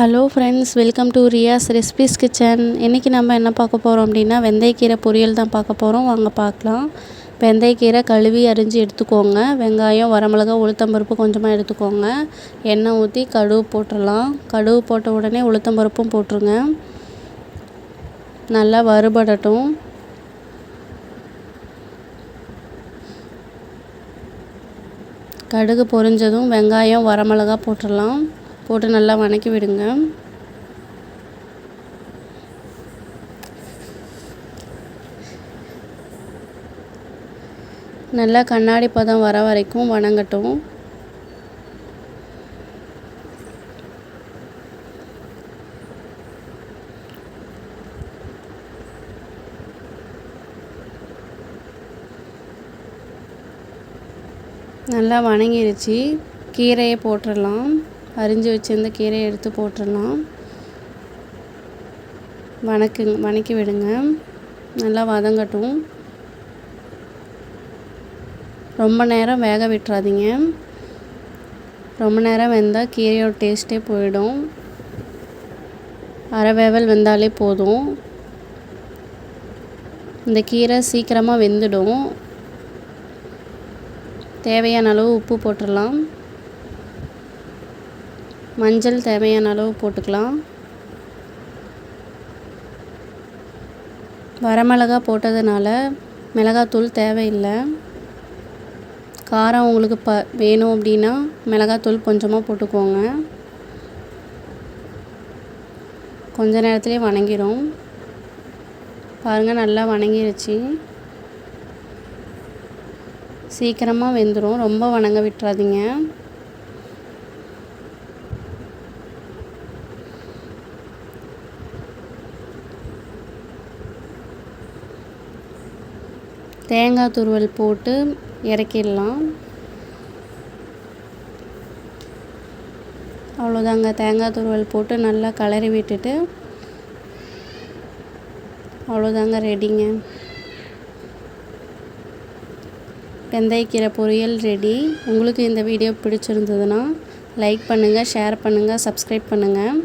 Hello friends welcome to Riya's recipes kitchen இன்றைக்கி நம்ம என்ன பார்க்க போகிறோம் அப்படின்னா வெந்தயக்கீரை பொரியல் தான் பார்க்க போகிறோம் வாங்க பார்க்கலாம். வெந்தயக்கீரை கழுவி அரிஞ்சு எடுத்துக்கோங்க. வெங்காயம் வரமிளகா உளுத்தம்பருப்பு கொஞ்சமாக எடுத்துக்கோங்க. எண்ணெய் ஊற்றி கடுகு போட்டுடலாம். கடுகு போட்ட உடனே உளுத்தம்பருப்பும் போட்டுருங்க. நல்லா வறுபடட்டும். கடுகு பொரிஞ்சதும் வெங்காயம் வரமிளகா போட்டுடலாம். போட்டு நல்லா வணக்கி விடுங்க. நல்லா கண்ணாடி பதம் வர வரைக்கும் வணங்கட்டும். நல்லா வணங்கிருச்சு. கீரையை போட்டுடலாம். அரிஞ்சு வச்சுருந்த கீரையை எடுத்து போட்டுடலாம். வணக்கு வணக்கி விடுங்க. நல்லா வதங்கட்டும். ரொம்ப நேரம் வேக விட்டுறாதீங்க. ரொம்ப நேரம் வெந்தால் கீரையோட டேஸ்ட்டே போயிடும். அரை வேவல் வெந்தாலே போதும். இந்த கீரை சீக்கிரமாக வெந்துடும். தேவையான அளவு உப்பு போட்டுடலாம். மஞ்சள் தேவையான அளவு போட்டுக்கலாம். வரமிளகா போட்டதுனால மிளகாத்தூள் தேவையில்லை. காரம் உங்களுக்கு ப வேணும் அப்படின்னா மிளகாத்தூள் கொஞ்சமாக போட்டுக்கோங்க. கொஞ்ச நேரத்துலேயே வணங்கிடும் பாருங்கள் நல்லா வணங்கிருச்சு. சீக்கிரமாக வெந்துடும் ரொம்ப வணங்க விட்டுறாதீங்க. தேங்காய் துருவல் போட்டு இறக்கிடலாம். அவ்வளோதாங்க. தேங்காய் துருவல் போட்டு நல்லா கலரி விட்டுட்டு அவ்வளோதாங்க ரெடிங்க. வெந்தயக்கீரை பொரியல் ரெடி. உங்களுக்கு இந்த வீடியோ பிடிச்சிருந்ததுன்னா லைக் பண்ணுங்கள் ஷேர் பண்ணுங்கள் சப்ஸ்கிரைப் பண்ணுங்கள்